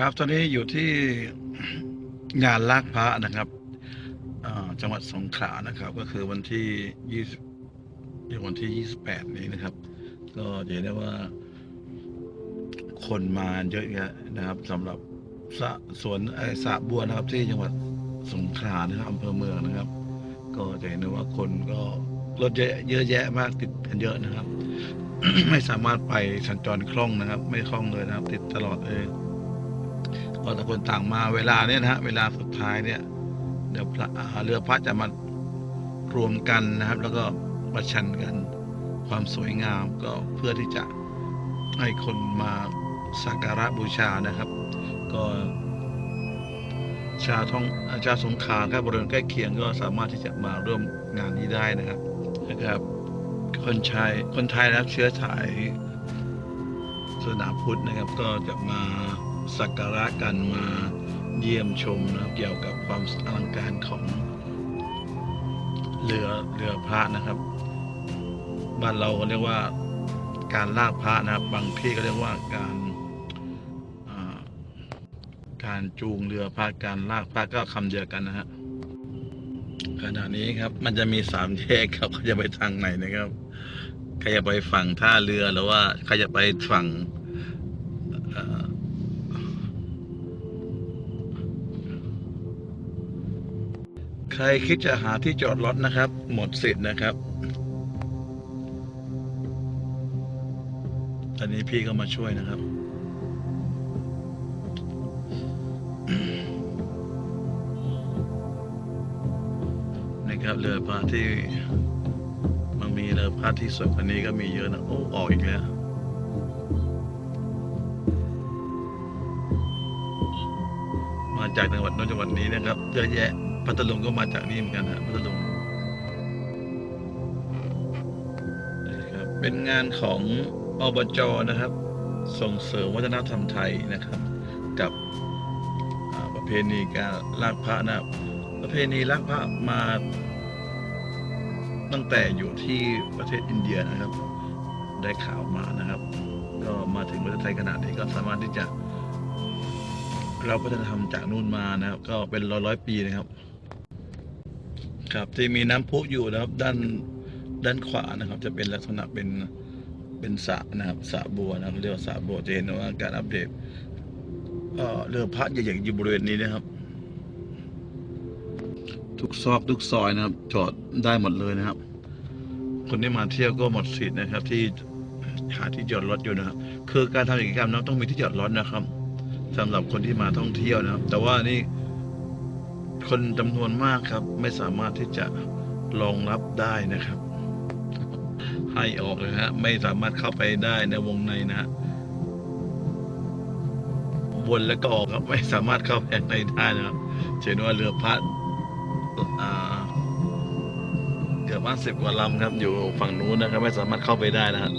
ครับ ตอนนี้อยู่ที่งานลากพระนะครับจังหวัดสงขลานะครับ ก็คือวันที่ยี่สิบวันที่ยี่สิบแปดนี้นะครับ ก็จะเห็นได้ว่า คนมาเยอะแยะนะครับสำหรับสะสวนไอสระบัวนะครับ ที่จังหวัดสงขลานะครับอำเภอเมืองนะครับ ก็จะเห็นได้ว่าคนก็รถเยอะเยอะแยะมากติดกันเยอะนะครับ ไม่สามารถไปสัญจรคล่องนะครับ ไม่คล่องเลยนะครับ ติดตลอดเลย ก็ต่างคนต่างมาเวลาเนี่ยนะฮะเวลาสุดท้ายเนี่ย เดี๋ยวพระเรือพระจะมารวมกันนะครับ แล้วก็ประชันกัน ความสวยงามก็เพื่อที่จะให้คนมาสักการะบูชานะครับ ก็ ชาวท้องชาวสงขาครับบริเวณใกล้เคียงก็สามารถที่จะมาร่วมงานนี้ได้นะครับนะครับ คนชายคนไทยนะครับเชื้อสายศาสนาพุทธนะครับ ก็จะมา สักการะกันมาเยี่ยมชมนะครับเกี่ยวกับความอลังการของเรือเรือพระนะครับ บ้านเราก็เรียกว่าการลากพระนะครับ บางที่ก็เรียกว่าการการจูงเรือพระการลากพระก็คำเดียวกันนะฮะขณะนี้ครับ มันจะมีสามแยกครับเขาจะไปทางไหนนะครับใครจะไปฝั่งท่าเรือหรือว่าใครจะไปฝั่ง ใครคิดจะหาที่จอดรถนะครับ หมดสิทธิ์นะครับตอนนี้พี่ก็มาช่วยนะครับ นะครับเรือพระที่มันมีเรือพระที่สวยกว่านี้ก็มีเยอะนะ โอ้ออกอีกแล้วมาจากจังหวัดโน้นจังหวัดนี้นะครับเยอะแยะ พัทลุงก็มาจากนี่เหมือนกันฮะพัทลุงนะครับเป็นงานของอบจนะครับ ส่งเสริมวัฒนธรรมไทยนะครับ กับประเพณีการลากพระนะครับประเพณีลากพระมาตั้งแต่อยู่ที่ประเทศอินเดียนะครับ ได้ข่าวมานะครับ ก็มาถึงประเทศไทยขนาดนี้ก็สามารถที่จะเราพัฒนธรรมจากนู่นมานะครับ ก็เป็นร้อยร้อยปีนะครับ ครับที่มีน้ำพุอยู่นะครับ ด้านด้านขวานะครับ จะเป็นลักษณะเป็นเป็นสระนะครับสระบัวนะครับเรียกว่าสระบัวจะเห็นว่าการอัปเดตเรือพระใหญ่ๆอยู่บริเวณนี้นะครับ ทุกซอกทุกซอยนะครับ จอดได้หมดเลยนะครับ คนที่มาเที่ยวก็หมดสิทธิ์นะครับ ที่หาที่จอดรถอยู่นะครับคือการทำกิจกรรมนั้นต้องมีที่จอดรถนะครับสำหรับคนที่มาท่องเที่ยวนะครับ แต่ว่านี่ คนจำนวนมากครับ ไม่สามารถที่จะรองรับได้นะครับ ให้ออกเลยฮะไม่สามารถเข้าไปได้ในวงในนะฮะวนแล้วก็ออกครับไม่สามารถเข้าไปในได้นะครับเห็นว่าเรือพระเกือบว่าสิบกว่าลำครับ อยู่ฝั่งนู้นนะครับ ไม่สามารถเข้าไปได้นะฮะ